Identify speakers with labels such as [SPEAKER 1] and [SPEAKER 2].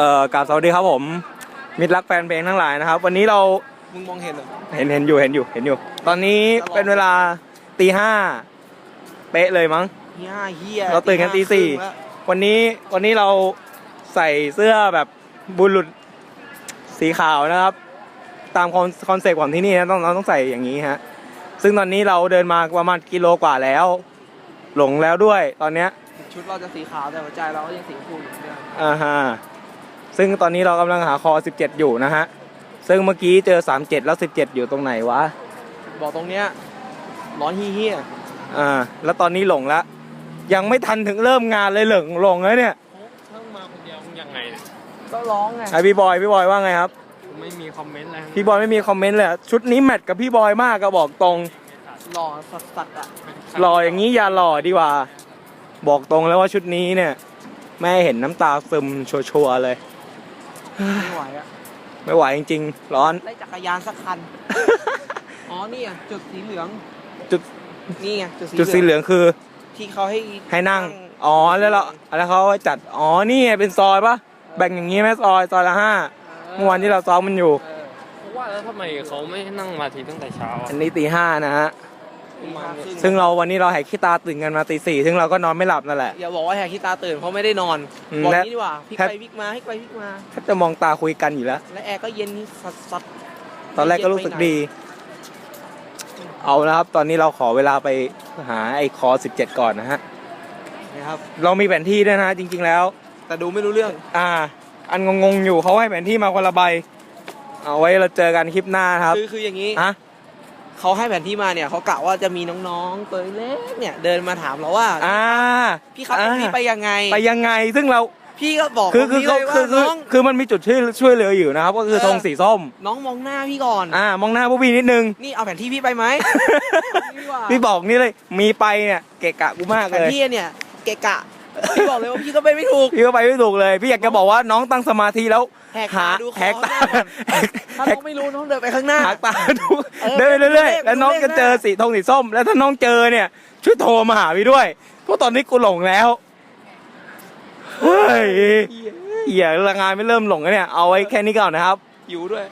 [SPEAKER 1] เอ่อกราบสวัสดีครับผม มิตรรักแฟนเพลงทั้งหลายนะครับ วันนี้เรา
[SPEAKER 2] มึงมองเห็นเหรอ
[SPEAKER 1] เห็นเห็นอยู่เห็นอยู่เห็นอยู่ ตอนนี้เป็นเวลาตีห้าเป๊ะเลยมั้ง
[SPEAKER 2] เฮียเฮีย
[SPEAKER 1] เราตื่นกันตีสี่
[SPEAKER 2] ห้าครึ่งแล้ว
[SPEAKER 1] วันนี้วันนี้เราใส่เสื้อแบบบุรุษสีขาวนะครับ ตามคอนคอนเซ็ปต์ของที่นี่นะต้องเราต้องใส่อย่างนี้ฮะ ซึ่งตอนนี้เราเดินมาประมาณกิโลกว่าแล้ว หลงแล้วด้วยตอนเนี้ย
[SPEAKER 2] ชุดเราจะสีขาวแต่หัวใจเราก็ยังสีชมพูอยู่เหมือนเดิม
[SPEAKER 1] อ่าฮะ ซึ่งตอนนี้เรากำลังหาคอ 17 อยู่นะฮะ ซึ่งเมื่อกี้เจอ 37 แล้ว 17 อยู่ตรงไหนวะ
[SPEAKER 2] บอกตรงเนี้ยร้อนเฮีย
[SPEAKER 1] อ่า แล้วตอนนี้หลงแล้วยังไม่ทันถึงเริ่มงานเลยหลงหลงแล้วเนี่ย
[SPEAKER 3] ถ้ามาคนเดียวมึงยังไงเนี่ย
[SPEAKER 2] ก็ร้องไง
[SPEAKER 1] ไอพี่บอยพี่บอยว่าไงครับ
[SPEAKER 3] กูไม่มีคอมเมนต์อะไรทั้งนั้น
[SPEAKER 1] พี่บอยไม่มีคอมเมนต์เลยอะชุดนี้แมทกับพี่บอยมากก็บอกตรง
[SPEAKER 2] หล่อสัสสัสอะ
[SPEAKER 1] หล่ออย่างนี้อย่าหล่อดีกว่า บอกตรงแล้วว่าชุดนี้เนี่ย แม่เห็นน้ำตาซึมชัวร์ๆเลย
[SPEAKER 2] ไม่ไหวอะ
[SPEAKER 1] ไม่ไหวจริงๆ ร้อน
[SPEAKER 2] ได้จักรยานสักคัน อ๋อนี่อะจุดสีเหลือง
[SPEAKER 1] จุด
[SPEAKER 2] นี่ไงจุด
[SPEAKER 1] จุดสีเหลืองคือ
[SPEAKER 2] ที่เขาให้
[SPEAKER 1] ให้นั่ง อ๋อ แล้วเราแล้วเขาจัด อ๋อ นี่ไงเป็นซอยปะแบ่งอย่างนี้ไหมซอย ซอยละห้า เมื่อวานที่เราซ้อมมันอยู่
[SPEAKER 2] เออ
[SPEAKER 3] เพราะว่าแล้วทำไมเขาไม่นั่งมาทีตั้งแต่เช้า
[SPEAKER 1] อั
[SPEAKER 3] อะ
[SPEAKER 1] นนี้ตีห้านะฮะ
[SPEAKER 2] ตีห้าครึ่ง
[SPEAKER 1] ซึ่งเราวันนี้เราแหกขี้ตาตื่นกันมาตีสี่ซึ่งเราก็นอนไม่หลับนั่นแหละ
[SPEAKER 2] อย่าบอกว่าแหกขี้ตาตื่นเพราะไม่ได้นอน
[SPEAKER 1] อืม
[SPEAKER 2] บอก
[SPEAKER 1] และ
[SPEAKER 2] นี้ดีกว่าพลิก
[SPEAKER 1] แทบ
[SPEAKER 2] ไปพลิกมาพลิกไปพลิกมา
[SPEAKER 1] แทบจะมองตาคุยกันอยู่แล้ว
[SPEAKER 2] และแอร์ก็เย็นสัสสัส
[SPEAKER 1] ตอนแรกก็รู้สึกดี เอานะครับ ตอนนี้เราขอเวลาไปหาไอ้คอ17 ก่อนนะฮะ
[SPEAKER 2] นะครับ
[SPEAKER 1] เรามีแผนที่ด้วยนะจริง ๆแล้ว
[SPEAKER 2] แต่ดูไม่รู้เรื่อง
[SPEAKER 1] อ่า อันงงๆอยู่เขาให้แผนที่มาคนละใบ เอาไว้เราเจอกันคลิปหน้านะครับ
[SPEAKER 2] คือคืออย่างนี้
[SPEAKER 1] ฮะ
[SPEAKER 2] เขาให้แผนที่มาเนี่ยเขากะว่าจะมีน้องๆตัวเล็กเนี่ยเดินมาถามเราว่า
[SPEAKER 1] อ่า
[SPEAKER 2] พี่ครับตรงนี้ไปยังไง
[SPEAKER 1] ไปยังไงซึ่งเรา
[SPEAKER 2] พี่ก็บอก
[SPEAKER 1] คือคือ
[SPEAKER 2] ตรง
[SPEAKER 1] เขา
[SPEAKER 2] นี้เลย
[SPEAKER 1] คือคือ
[SPEAKER 2] ว่าน้อง
[SPEAKER 1] คือมันมีจุดช่วยช่วยเหลืออยู่นะครับ ก็คือ
[SPEAKER 2] เออ
[SPEAKER 1] ธงสีส้ม
[SPEAKER 2] น้องมองหน้าพี่ก่อน
[SPEAKER 1] อ่ามองหน้าพวกพี่นิดนึง
[SPEAKER 2] นี่เอาแผนที่พี่ไปไหมพี่ว่า
[SPEAKER 1] พี่บอกนี่เลยมีไปเนี่ยเกะกะกูมาก
[SPEAKER 2] แผ
[SPEAKER 1] เล
[SPEAKER 2] น
[SPEAKER 1] ย
[SPEAKER 2] ที่เนี่ยเกะกะพี่บอกเลยว่าพี่ก็ไปไม่ถูก
[SPEAKER 1] พี่ก็ไปไม่ถูกเลย พี่อยากจะบอกว่าน้องตั้งสมาธิแล้ว
[SPEAKER 2] แหก
[SPEAKER 1] หา
[SPEAKER 2] ตาดูคอ
[SPEAKER 1] แหกตา
[SPEAKER 2] หน้าก่อนถ้า
[SPEAKER 1] แห
[SPEAKER 2] น้
[SPEAKER 1] ก
[SPEAKER 2] องไม่รู้น้องเดินไปข้างหน้า
[SPEAKER 1] หาตาดู
[SPEAKER 2] เออ
[SPEAKER 1] เดินไปเรื่อย
[SPEAKER 2] ดูเลข
[SPEAKER 1] ๆแล้วน้อง
[SPEAKER 2] ดูเลข
[SPEAKER 1] จะเจอ
[SPEAKER 2] หน้า
[SPEAKER 1] สีธงสีส้ม แล้วถ้าน้องเจอเนี่ยช่วยโทรมาหาพี่ด้วยเพราะตอนนี้กูหลงแล้วเฮ้ยเหี้ยละงานไม่เริ่มหลงแล้วเนี่ยเอาไว้แค่นี้ก่อนนะครับ
[SPEAKER 2] หิวด้วย